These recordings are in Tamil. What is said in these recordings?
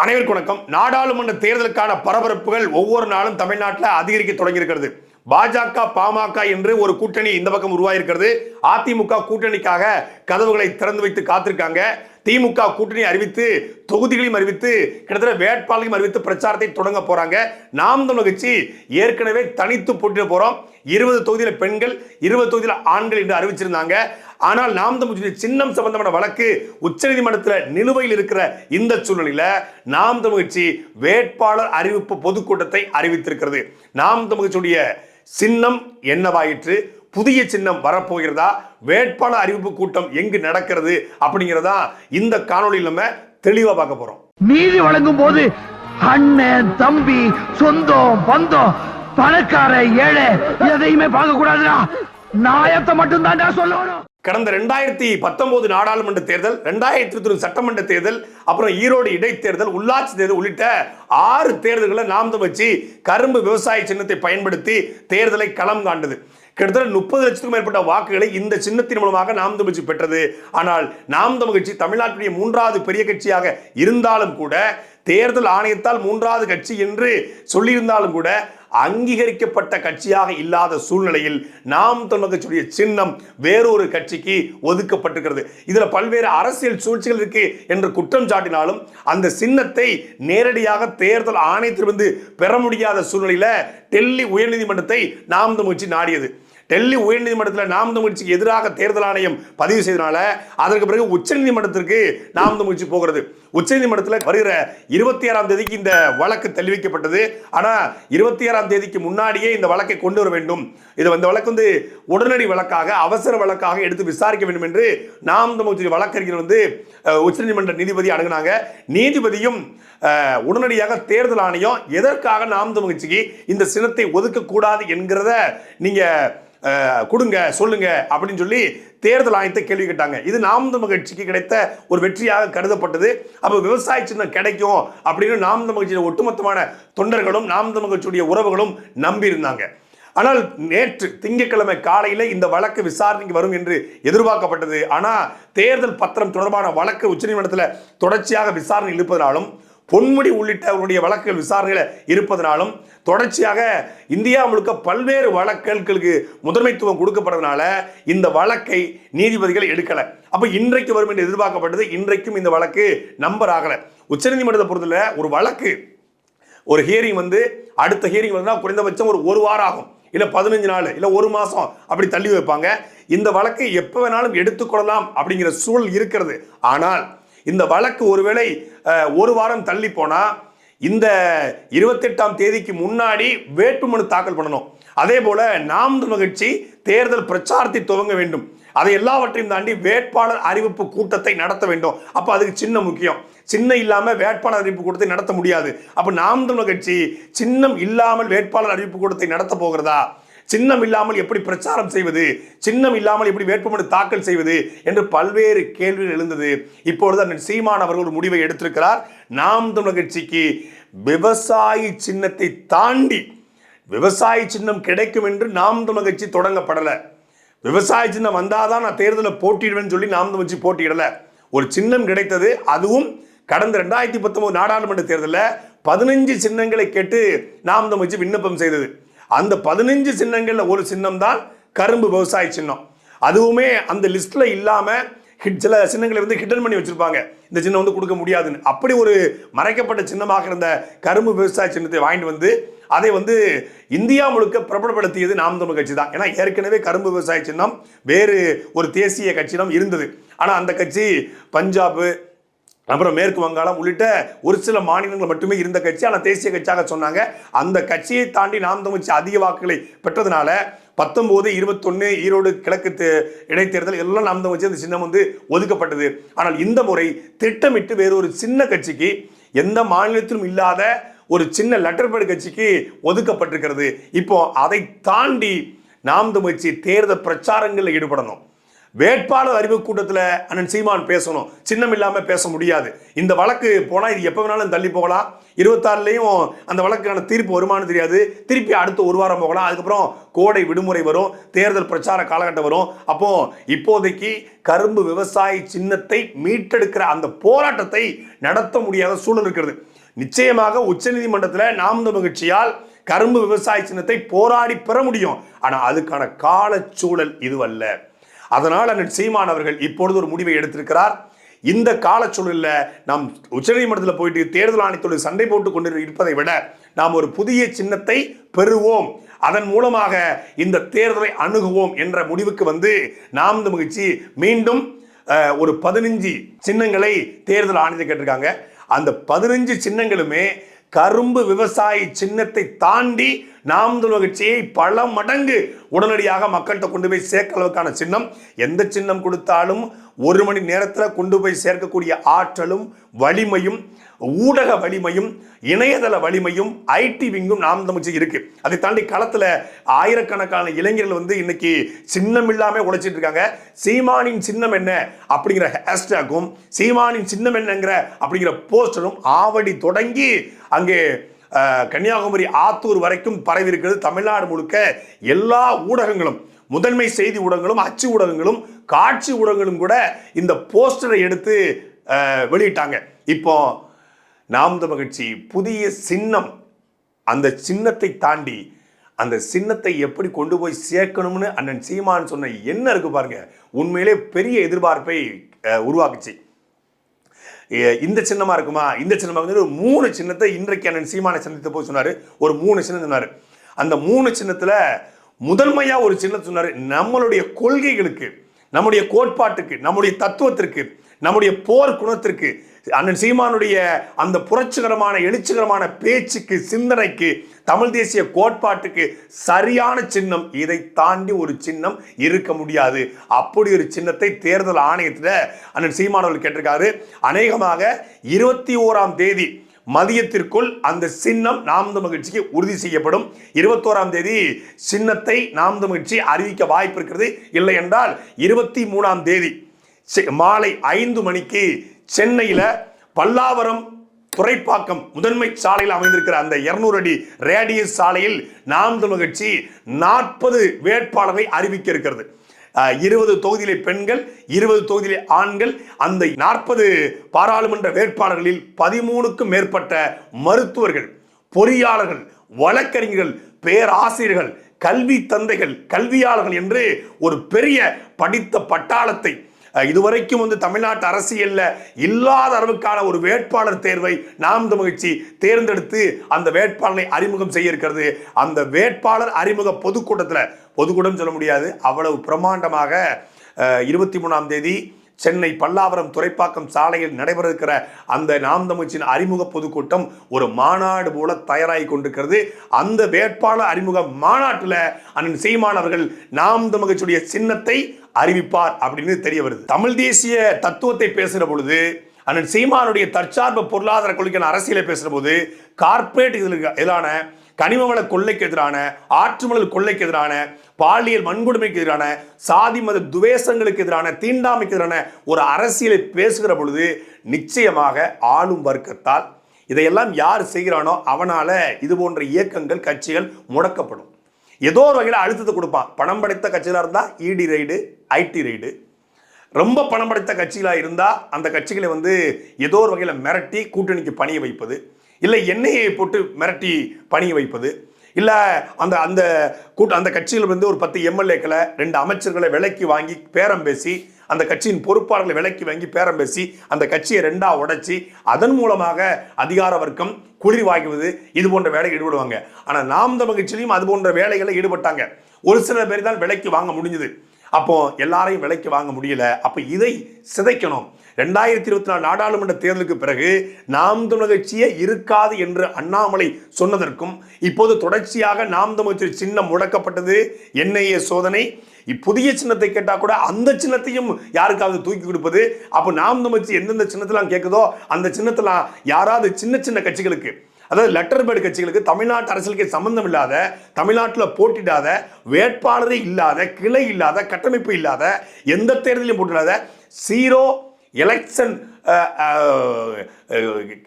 அனைவருக்கும் வணக்கம். நாடாளுமன்ற தேர்தலுக்கான பரபரப்புகள் ஒவ்வொரு நாளும் தமிழ்நாட்டில் அதிகரிக்க தொடங்கியிருக்கிறது. பாஜக பாமக என்று ஒரு கூட்டணி இந்த பக்கம் உருவாயிருக்கிறது. அதிமுக கூட்டணிக்காக கதவுகளை திறந்து வைத்து காத்திருக்காங்க. திமுக கூட்டணி அறிவித்து தொகுதிகளையும் அறிவித்து கிட்டத்தட்ட வேட்பாளரையும் அறிவித்து பிரச்சாரத்தை தொடங்க போறாங்க. நாம் தமிழ் கட்சி ஏற்கனவே தனித்து போட்டிட போறோம். இருபது தொகுதியில் பெண்கள் இருபது தொகுதியில் ஆண்கள் என்று அறிவிச்சிருந்தாங்க. ஆனால் நாம் தமிழ் சின்னம் சம்பந்தமான வழக்கு உச்சநீதிமன்றத்தில் நிலுவையில் இருக்கிற இந்த சூழ்நிலையில் நாம் தமிழ் கட்சி வேட்பாளர் அறிவிப்பு பொதுக்கூட்டத்தை அறிவித்திருக்கிறது. நாம் தமிழ் கட்சியுடைய சின்னம் என்னவாயிற்று? புதிய சின்னம் வரப்போகிறதா? வேட்பாளர் அறிவிப்பு கூட்டம் எங்கு நடக்கிறது அப்படிங்கிறதா இந்த காணொளியில் நம்ம தெளிவா பார்க்க போறோம். நீதி வழங்கும் போது அண்ணன் தம்பி சொந்தம் பந்தம் பணக்கார ஏழை எதையுமே பார்க்க கூடாதுடா. நாயத்தை மட்டும் தான்டா சொல்லணும். கடந்த ரெண்டாயிரத்தி பத்தொன்பது நாடாளுமன்ற தேர்தல் ரெண்டாயிரத்தி இருபத்தி சட்டமன்ற தேர்தல் அப்புறம் ஈரோடு இடைத்தேர்தல் உள்ளாட்சி தேர்தல் உள்ளிட்ட ஆறு தேர்தல்களை நாம் வச்சு கரும்பு விவசாய சின்னத்தை பயன்படுத்தி தேர்தலை களம் காண்டது. கிட்டத்தட்ட முப்பது லட்சத்துக்கும் மேற்பட்ட வாக்குகளை இந்த சின்னத்தின் மூலமாக நாம் தமிழ்ச்சி பெற்றது. ஆனால் நாம் தமிழ் கட்சி தமிழ்நாட்டுடைய மூன்றாவது பெரிய கட்சியாக இருந்தாலும் கூட தேர்தல் ஆணையத்தால் மூன்றாவது கட்சி என்று சொல்லியிருந்தாலும் கூட அங்கீகரிக்கப்பட்ட கட்சியாக இல்லாத சூழ்நிலையில் நாம் தமிழ் கட்சியுடைய சின்னம் வேறொரு கட்சிக்கு ஒதுக்கப்பட்டிருக்கிறது. இதில் பல்வேறு அரசியல் சூழ்ச்சிகள் இருக்கு என்று குற்றம் சாட்டினாலும் அந்த சின்னத்தை நேரடியாக தேர்தல் ஆணையத்திலிருந்து பெற முடியாத சூழ்நிலையில் டெல்லி உயர்நீதிமன்றத்தை நாம் தமிழ் கட்சி நாடியது. டெல்லி உயர்நீதிமன்றத்தில் நாம் தமிழ்ச்சிக்கு எதிராக தேர்தல் ஆணையம் பதிவு செய்தனால அதற்கு பிறகு உச்சநீதிமன்றத்திற்கு நாம் தமிழ்ச்சி போகிறது. உச்சநீதிமன்றத்தில் வருகிற இருபத்தி ஆறாம் தேதிக்கு இந்த வழக்கு தள்ளி வைக்கப்பட்டது ஆனால் இருபத்தி ஆறாம் தேதிக்கு முன்னாடியே இந்த வழக்கை கொண்டு வர வேண்டும். இது இந்த வழக்கு வந்து உடனடி வழக்காக அவசர வழக்காக எடுத்து விசாரிக்க வேண்டும் என்று நாம் தமிழ்ச்சி வழக்கறிஞர் வந்து உச்சநீதிமன்ற நீதிபதி அணுகுனாங்க. நீதிபதியும் உடனடியாக தேர்தல் ஆணையம் எதற்காக நாம் தமிழ்ச்சிக்கு இந்த சினத்தை ஒதுக்கக்கூடாது என்கிறத நீங்கள் கொடுங்க சொல்லுங்க அப்படின்னு சொல்லி தேர்தல் ஆணையத்தை கேள்வி கேட்டாங்க. இது நாம் தமிழ் கட்சிக்கு கிடைத்த ஒரு வெற்றியாக கருதப்பட்டது. அப்போ விவசாய சின்னம் கிடைக்கும் அப்படின்னு நாம் தமிழ் கட்சியின் ஒட்டுமொத்தமான தொண்டர்களும் நாம் தமிழ் கட்சியுடைய உறவுகளும் நம்பியிருந்தாங்க. ஆனால் நேற்று திங்கட்கிழமை காலையில் இந்த வழக்கு விசாரணைக்கு வரும் என்று எதிர்பார்க்கப்பட்டது. ஆனால் தேர்தல் பத்திரம் தொடர்பான வழக்கு உச்சநீதிமன்றத்தில் தொடர்ச்சியாக விசாரணை இழுப்பதனாலும் பொன்முடி உள்ளிட்ட அவருடைய வழக்குகள் விசாரணையில் இருப்பதனாலும் தொடர்ச்சியாக இந்தியா முழுக்க பல்வேறு வழக்குகளுக்கு முதன்மைத்துவம் கொடுக்கப்படுறதுனால இந்த வழக்கை நீதிபதிகள் எடுக்கலை. அப்போ இன்றைக்கு வரும் என்று எதிர்பார்க்கப்பட்டது இன்றைக்கும் இந்த வழக்கு நம்பர் ஆகலை. உச்சநீதிமன்றத்தை பொறுத்தல ஒரு வழக்கு ஒரு ஹியரிங் வந்து அடுத்த ஹியரிங் வந்து குறைந்தபட்சம் ஒரு ஒரு வாரம் ஆகும். இல்லை பதினஞ்சு நாள் இல்லை ஒரு மாதம் அப்படி தள்ளி வைப்பாங்க. இந்த வழக்கை எப்போ வேணாலும் எடுத்துக்கொள்ளலாம் அப்படிங்கிற சூழல் இருக்கிறது. ஆனால் இந்த வழக்கு ஒருவேளை ஒரு வாரம் தள்ளி போனால் இந்த இருபத்தெட்டாம் தேதிக்கு முன்னாடி வேட்புமனு தாக்கல் பண்ணணும். அதே போல நாம் தமிழ் தேர்தல் பிரச்சாரத்தை துவங்க வேண்டும். அதை எல்லாவற்றையும் தாண்டி வேட்பாளர் அறிவிப்பு கூட்டத்தை நடத்த வேண்டும். அப்போ அதுக்கு சின்ன முக்கியம். சின்ன இல்லாமல் வேட்பாளர் அறிவிப்பு கூட்டத்தை நடத்த முடியாது. அப்போ நாம் தமிழ் கட்சி சின்னம் இல்லாமல் வேட்பாளர் அறிவிப்பு கூட்டத்தை நடத்த போகிறதா? சின்னம் இல்லாமல் எப்படி பிரச்சாரம் செய்வது? சின்னம் இல்லாமல் எப்படி வேட்புமனு தாக்கல் செய்வது? என்று பல்வேறு கேள்விகள் எழுந்தது. இப்பொழுது அண்ணன் சீமான் அவர்கள் ஒரு முடிவை எடுத்திருக்கிறார். நாம் தமிழர் கட்சிக்கு விவசாயி சின்னத்தை தாண்டி விவசாய சின்னம் கிடைக்கும் என்று நாம் தமிழர் கட்சி தொடங்கப்படலை. விவசாய சின்னம் வந்தாதான் நான் தேர்தலில் போட்டியிடுவேன்னு சொல்லி நாம் தமிழ் கட்சி போட்டியிடலை. ஒரு சின்னம் கிடைத்தது. அதுவும் கடந்த ரெண்டாயிரத்தி பத்தொன்பது நாடாளுமன்ற தேர்தலில் பதினஞ்சு சின்னங்களை கேட்டு நாம் தமிழ் கட்சி விண்ணப்பம் செய்தது. அந்த பதினஞ்சு சின்னங்களில் ஒரு சின்னம் தான் கரும்பு விவசாய சின்னம். அதுவுமே அந்த லிஸ்ட்ல இல்லாம ஹிட் சில சின்னங்களை வந்து ஹிடன் பண்ணி வச்சிருப்பாங்க. இந்த சின்னம் வந்து கொடுக்க முடியாதுன்னு. அப்படி ஒரு மறைக்கப்பட்ட சின்னமாக இருந்த கரும்பு விவசாய சின்னத்தை வாங்கிட்டு வந்து அதை வந்து இந்தியா முழுக்க பிரபலப்படுத்தியது நாம் தமிழ் கட்சி தான். ஏன்னா ஏற்கனவே கரும்பு விவசாய சின்னம் வேறு ஒரு தேசிய கட்சியிடம் இருந்தது. ஆனால் அந்த கட்சி பஞ்சாபு அப்புறம் மேற்கு வங்காளம் உள்ளிட்ட ஒரு சில மாநிலங்கள் மட்டுமே இருந்த கட்சி ஆனால் தேசிய கட்சியாக சொன்னாங்க. அந்த கட்சியை தாண்டி நாம் தமிழ்ச்சி அதிக வாக்குகளை பெற்றதுனால பத்தொம்போது இருபத்தொன்று ஈரோடு கிழக்கு இடைத்தேர்தல் எல்லாம் நாம் தமிழ்ச்சி அந்த சின்னம் வந்து ஒதுக்கப்பட்டது. ஆனால் இந்த முறை திட்டமிட்டு வேறொரு சின்ன கட்சிக்கு எந்த மாநிலத்திலும் இல்லாத ஒரு சின்ன லெட்டர் பேட் கட்சிக்கு ஒதுக்கப்பட்டிருக்கிறது. இப்போ அதை தாண்டி நாம் தமிழ்ச்சி தேர்தல் பிரச்சாரங்களில் ஈடுபடணும். வேட்பாளர் அறிவு கூட்டத்தில் அண்ணன் சீமான் பேசணும். சின்னம் இல்லாமல் பேச முடியாது. இந்த வழக்கு போனால் இது எப்போ வேணாலும் தள்ளி போகலாம். இருபத்தாறுலேயும் அந்த வழக்கான தீர்ப்பு வருமானு தெரியாது. திருப்பி அடுத்த ஒரு வாரம் போகலாம். அதுக்கப்புறம் கோடை விடுமுறை வரும். தேர்தல் பிரச்சார காலகட்டம் வரும். அப்போ இப்போதைக்கு கரும்பு விவசாய சின்னத்தை மீட்டெடுக்கிற அந்த போராட்டத்தை நடத்த முடியாத சூழல் இருக்கிறது. நிச்சயமாக உச்சநீதிமன்றத்தில் நாம் கட்சியால் கரும்பு விவசாய சின்னத்தை போராடி பெற முடியும். ஆனால் அதுக்கான காலச்சூழல் இதுவல்ல. அதனால் அண்ணன் சீமான் அவர்கள் இப்பொழுது ஒரு முடிவை எடுத்திருக்கிறார். இந்த காலச்சூழலில் நாம் உச்சநீதிமன்றத்தில் போயிட்டு தேர்தல் ஆணையத்தோடு சண்டை போட்டு கொண்டு இருப்பதை விட நாம் ஒரு புதிய சின்னத்தை பெறுவோம். அதன் மூலமாக இந்த தேர்தலை அணுகுவோம் என்ற முடிவுக்கு வந்து நாம் இந்த மகிழ்ச்சி மீண்டும் ஒரு பதினஞ்சு சின்னங்களை தேர்தல் ஆணையத்தை கேட்டிருக்காங்க. அந்த பதினஞ்சு சின்னங்களுமே கரும்பு விவசாய சின்னத்தை தாண்டி நாம் தமிழர் கட்சியை பல மடங்கு உடனடியாக மக்கள்கிட்ட கொண்டு போய் சேர்க்க அளவுக்கான சின்னம். எந்த சின்னம் கொடுத்தாலும் ஒரு மணி நேரத்தில் கொண்டு போய் சேர்க்கக்கூடிய ஆற்றலும் வலிமையும் ஊடக வலிமையும் இணையதள வலிமையும் ஐடி விங்கும் நாம் தமிழ்ச்சி இருக்கு. அதை தாண்டி களத்தில் ஆயிரக்கணக்கான இளைஞர்கள் வந்து இன்னைக்கு சின்னம் இல்லாமல் உழைச்சிட்டு இருக்காங்க. சீமானின் சின்னம் என்ன அப்படிங்கிற ஹேஷ்டேக்கும் சீமானின் சின்னம் என்னங்கிற அப்படிங்கிற போஸ்டரும் ஆவடி தொடங்கி அங்கே கன்னியாகுமரி ஆத்தூர் வரைக்கும் பரவி இருக்கிறது தமிழ்நாடு முழுக்க எல்லா ஊடகங்களும். முதன்மை செய்தி ஊடகங்களும் அச்சு ஊடகங்களும் காட்சி ஊடகங்களும் கூட இந்த போஸ்டரை எடுத்து வெளியிட்டாங்க. இப்போ நாம் மகிழ்ச்சி புதிய சின்னம். அந்த சின்னத்தை தாண்டி அந்த சின்னத்தை எப்படி கொண்டு போய் சேர்க்கணும்னு அண்ணன் சீமான் சொன்ன என்ன இருக்கு பாருங்க உண்மையிலே பெரிய எதிர்பார்ப்பை உருவாக்குச்சு. ஏ, இந்த சின்னமா இருக்குமா? இந்த சின்னமா வந்து ஒரு மூணு சின்னத்தை இன்றைக்கு அண்ணன் சீமானை சந்தித்த போய் சொன்னாரு. ஒரு மூணு சின்னம் சொன்னாரு. அந்த மூணு சின்னத்துல முதன்மையா ஒரு சின்னம் சொன்னாரு. நம்மளுடைய கொள்கைகளுக்கு நம்முடைய கோட்பாட்டுக்கு நம்முடைய தத்துவத்திற்கு நம்முடைய போர் குணத்திற்கு அண்ணன் சீமானுடைய அந்த புரட்சிகரமான எழுச்சிகரமான பேச்சுக்கு சிந்தனைக்கு தமிழ் தேசிய கோட்பாட்டுக்கு சரியான சின்னம். இதை தாண்டி ஒரு சின்னம் இருக்க முடியாது. அப்படி ஒரு சின்னத்தை தேர்தல் ஆணையத்தில் அண்ணன் சீமானவர்கள் கேட்டிருக்காரு. அநேகமாக இருபத்தி ஓராம் தேதி மதியத்திற்குள் அந்த சின்னம் நாம் மகிழ்ச்சிக்கு உறுதி செய்யப்படும். இருபத்தோராம் தேதி சின்னத்தை நாம் மகிழ்ச்சி அறிவிக்க வாய்ப்பு இருக்கிறது. இல்லை என்றால் இருபத்தி மூணாம் தேதி சி- மாலை ஐந்து மணிக்கு சென்னையில் பல்லாவரம் துறைப்பாக்கம் முதன்மை சாலையில் அமைந்திருக்கிற அந்த 200 அடி ரேடியஸ் சாலையில் நாம் தமிழ் கட்சி நாற்பது வேட்பாளரை அறிவிக்க இருக்கிறது. இருபது தொகுதியிலே பெண்கள் இருபது தொகுதியிலே ஆண்கள் அந்த நாற்பது பாராளுமன்ற வேட்பாளர்களில் பதிமூணுக்கும் மேற்பட்ட மருத்துவர்கள் பொறியாளர்கள் வழக்கறிஞர்கள் பேராசிரியர்கள் கல்வி தந்தைகள் கல்வியாளர்கள் என்று ஒரு பெரிய படித்த பட்டாளத்தை இதுவரைக்கும் வந்து தமிழ்நாட்டு அரசியலில் இல்லாத அளவுக்கான ஒரு வேட்பாளர் தேர்வை நாம் தமிழ்ச்சி தேர்ந்தெடுத்து அந்த வேட்பாளரை அறிமுகம் செய்ய இருக்கிறது அந்த வேட்பாளர் அறிமுக பொதுக்கூட்டத்தில் பொதுக்கூட்டம் சொல்ல முடியாது அவ்வளவு பிரமாண்டமாக இருபத்தி மூணாம் தேதி சென்னை பல்லாவரம் துறைப்பாக்கம் சாலையில் நடைபெற இருக்கிற அந்த நாம் தமிழ்ச்சியின் அறிமுக பொதுக்கூட்டம் ஒரு மாநாடு போல தயாராகி கொண்டிருக்கிறது. அந்த வேட்பாளர் அறிமுக மாநாட்டில் அண்ணன் சீமான் அவர்கள் நாம் தமிழ்ச்சியுடைய சின்னத்தை அறிவிப்பார் அப்படின்னு தெரிய வருது. தமிழ் தேசிய தத்துவத்தை பேசுகிற பொழுது அண்ணன் சீமானுடைய தற்சார்பு பொருளாதார கொள்கையான அரசியலை பேசுகிற போது கார்ப்பரேட் இதில் எதிரான கனிமவள கொள்ளைக்கு எதிரான ஆற்றுமணல் கொள்ளைக்கு எதிரான பாலியல் வன்கொடுமைக்கு எதிரான சாதி மத துவேஷங்களுக்கு எதிரான தீண்டாமைக்கு எதிரான ஒரு அரசியலை பேசுகிற பொழுது நிச்சயமாக ஆளும் வர்க்கத்தால் இதையெல்லாம் யார் செய்கிறானோ அவனால இது போன்ற இயக்கங்கள் கட்சிகள் முடக்கப்படும். ஏதோ ஒரு வகையில் அழுத்தத்தை கொடுப்பான். பணம் படைத்த கட்சிகளாக இருந்தால் இடி ரைடு ஐடி ரைடு ரொம்ப பணம் படைத்த கட்சிகளாக இருந்தால் அந்த கட்சிகளை வந்து ஏதோ ஒரு வகையில் மிரட்டி கூட்டணிக்கு பணிய வைப்பது. இல்லை எண்ணெயை போட்டு மிரட்டி பணிய வைப்பது. இல்லை அந்த அந்த கூட்ட அந்த கட்சியில் வந்து ஒரு பத்து எம்எல்ஏக்களை ரெண்டு அமைச்சர்களை விலைக்கு வாங்கி பேரம் பேசி அந்த கட்சியின் பொறுப்பாளர்களை விலைக்கு வாங்கி பேரம் பேசி அந்த கட்சியை ரெண்டாக உடைச்சி அதன் மூலமாக அதிகார வர்க்கம் குளிர் வாங்குவது இது போன்ற வேலையில் ஈடுபடுவாங்க. ஆனால் நாம் தமிழ் கட்சியிலையும் அது போன்ற வேலைகளை ஈடுபட்டாங்க. ஒரு சில பேர் தான் விலைக்கு வாங்க முடிஞ்சது. அப்போ எல்லாரையும் விலைக்கு வாங்க முடியல. அப்போ இதை சிதைக்கணும். ரெண்டாயிரத்தி இருபத்தி நாலு நாடாளுமன்ற தேர்தலுக்கு பிறகு நாம் தமிழர் கட்சியே இருக்காது என்று அண்ணாமலை சொன்னதற்கும் இப்போது தொடர்ச்சியாக நாம் தமிழ் சின்னம் முடக்கப்பட்டது என்ஐஏ சோதனை. புதிய சின்னத்தை கேட்டால் கூட அந்த சின்னத்தையும் யாருக்காவது தூக்கி கொடுப்பது? அப்போ நாம் தமிழ்ச்சி எந்தெந்த சின்னத்தெல்லாம் கேட்குதோ அந்த சின்னத்தெல்லாம் யாராவது சின்ன சின்ன கட்சிகளுக்கு அதாவது லெட்டர் பேர்டு கட்சிகளுக்கு தமிழ்நாட்டு அரசியலுக்கு சம்பந்தம் இல்லாத தமிழ்நாட்டில் போட்டிடாத வேட்பாளரே இல்லாத கிளை இல்லாத கட்டமைப்பு இல்லாத எந்த தேர்தலையும் போட்டிடாத சீரோ எலெக்ஷன்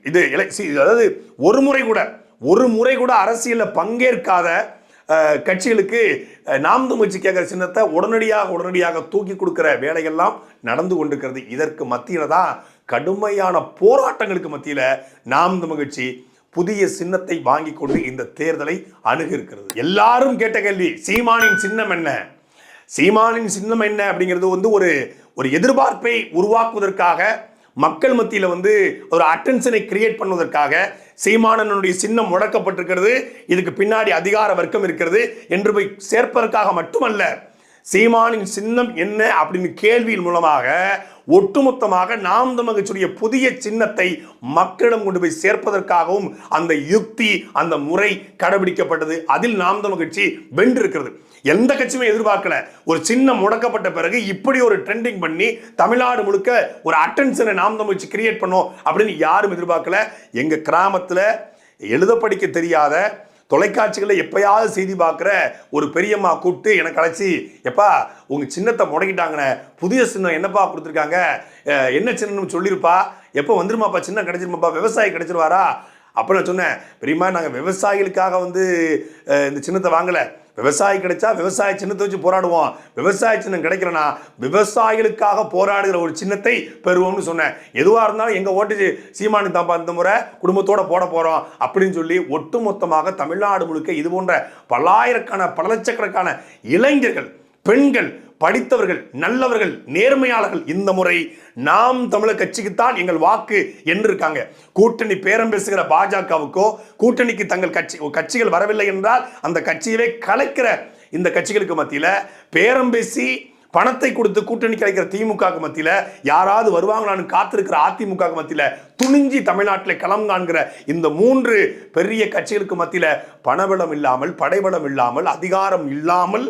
இது அதாவது ஒரு முறை கூட ஒரு முறை கூட அரசியலில் பங்கேற்காத கட்சிகளுக்கு நாம் முயற்சி கேட்குற சின்னத்தை உடனடியாக உடனடியாக தூக்கி கொடுக்குற வேலைகள்லாம் நடந்து கொண்டிருக்கிறது. இதற்கு மத்தியில் தான் கடுமையான போராட்டங்களுக்கு மத்தியில் நாம் தமிழ்ச்சி புதிய சின்னத்தை வாங்கி கொண்டு இந்த தேர்தலை அணுகிருக்கிறது எல்லாரும் கேட்ட கேள்வி சீமானின் சின்னம் என்ன? சீமானின் சின்னம் என்ன அப்படிங்கிறது வந்து ஒரு ஒரு எதிர்பார்ப்பை உருவாக்குவதற்காக மக்கள் மத்தியில் வந்து ஒரு அட்டென்ஷனை கிரியேட் பண்ணுவதற்காக சீமானனுடைய சின்னம் முடக்கப்பட்டிருக்கிறது. இதுக்கு பின்னாடி அதிகார வர்க்கம் இருக்கிறது. என்று போய் சேர்ப்பதற்காக மட்டுமல்ல சீமானின் சின்னம் என்ன அப்படின்னு கேள்வியின் மூலமாக ஒட்டுமொத்தமாக நாம் தமிழ்ச்சியுடைய புதிய சின்னத்தை மக்களிடம் கொண்டு போய் சேர்ப்பதற்காகவும் அந்த யுக்தி அந்த முறை கடைபிடிக்கப்பட்டது. அதில் நாம் தமிழ் கட்சி வென்றிருக்கிறது. எந்த கட்சியுமே எதிர்பார்க்கல. ஒரு சின்னம் முடக்கப்பட்ட பிறகு இப்படி ஒரு ட்ரெண்டிங் பண்ணி தமிழ்நாடு முழுக்க ஒரு அட்டென்ஷனை நாம் தமிழ்ச்சி கிரியேட் பண்ணோம் அப்படின்னு யாரும் எதிர்பார்க்கல. எங்கள் கிராமத்தில் எழுத படிக்க தெரியாத தொலைக்காட்சிகளில் எப்பயாவது செய்தி பார்க்குற ஒரு பெரியம்மா கூப்பிட்டு எனக்கு அழைச்சி எப்பா உங்கள் சின்னத்தை முடக்கிட்டாங்கண்ணே. புதிய சின்னம் என்னப்பா கொடுத்துருக்காங்க? என்ன சின்னம்னு சொல்லியிருப்பா எப்போ வந்துருமாப்பா? சின்னம் கிடச்சிருமாப்பா? விவசாயி கிடச்சிருவாரா? அப்போ நான் சொன்னேன் பெரியம்மா நாங்கள் விவசாயிகளுக்காக வந்து இந்த சின்னத்தை வாங்கலை. விவசாயி கிடைச்சா விவசாய சின்னத்தை வச்சு போராடுவோம். விவசாய சின்னம் கிடைக்கலனா விவசாயிகளுக்காக போராடுகிற ஒரு சின்னத்தை பெறுவோம்னு சொன்னேன். எதுவாக இருந்தாலும் எங்கள் ஓட்டு சீமானு தாப்பா இந்த முறை குடும்பத்தோட போட போகிறோம் அப்படின்னு சொல்லி ஒட்டுமொத்தமாக தமிழ்நாடு முழுக்க இது போன்ற பல்லாயிரக்கான பல லட்சக்கணக்கான இளைஞர்கள் பெண்கள் படித்தவர்கள் நல்லவர்கள் நேர்மையாளர்கள் இந்த முறை நாம் தமிழர் கட்சிக்குத்தான் எங்கள் வாக்கு என்று இருக்காங்க கூட்டணி பேரம் பேசுகிற பாஜகவுக்கோ கூட்டணிக்கு தங்கள் கட்சி கட்சிகள் வரவில்லை என்றால் அந்த கட்சியவே கலைக்கிற இந்த கட்சிகளுக்கு மத்தியில் பேரம் பேசி பணத்தை கொடுத்து கூட்டணி கிடைக்கிற திமுக மத்தியில் யாராவது வருவாங்களான்னு காத்திருக்கிற அதிமுக மத்தியில் துணிஞ்சி தமிழ்நாட்டில் களம் காண்கிற இந்த மூன்று பெரிய கட்சிகளுக்கு மத்தியில் பணபலம் இல்லாமல் படைபலம் இல்லாமல் அதிகாரம் இல்லாமல்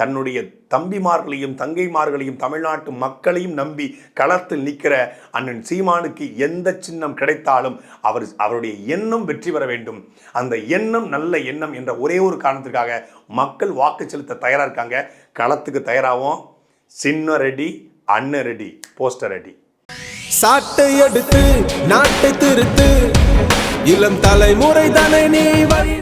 தன்னுடைய தம்பிமார்களையும் தங்கைமார்களையும் தமிழ்நாட்டு மக்களையும் நம்பி களத்தில் நிற்கிற அண்ணன் சீமானுக்கு எந்த சின்னம் கிடைத்தாலும் அவர் அவருடைய எண்ணம் வெற்றி பெற வேண்டும். அந்த எண்ணம் நல்ல எண்ணம் என்ற ஒரே ஒரு காரணத்திற்காக மக்கள் வாக்கு செலுத்த தயாராக இருக்காங்க. களத்துக்கு தயாராகும் சின்ன ரெடி அண்ணன் ரெடி போஸ்டர் ரெடி. சாட்டை எடுத்து நாட்டை திருத்து. இளம் தலைமுறை தானே நீ வழி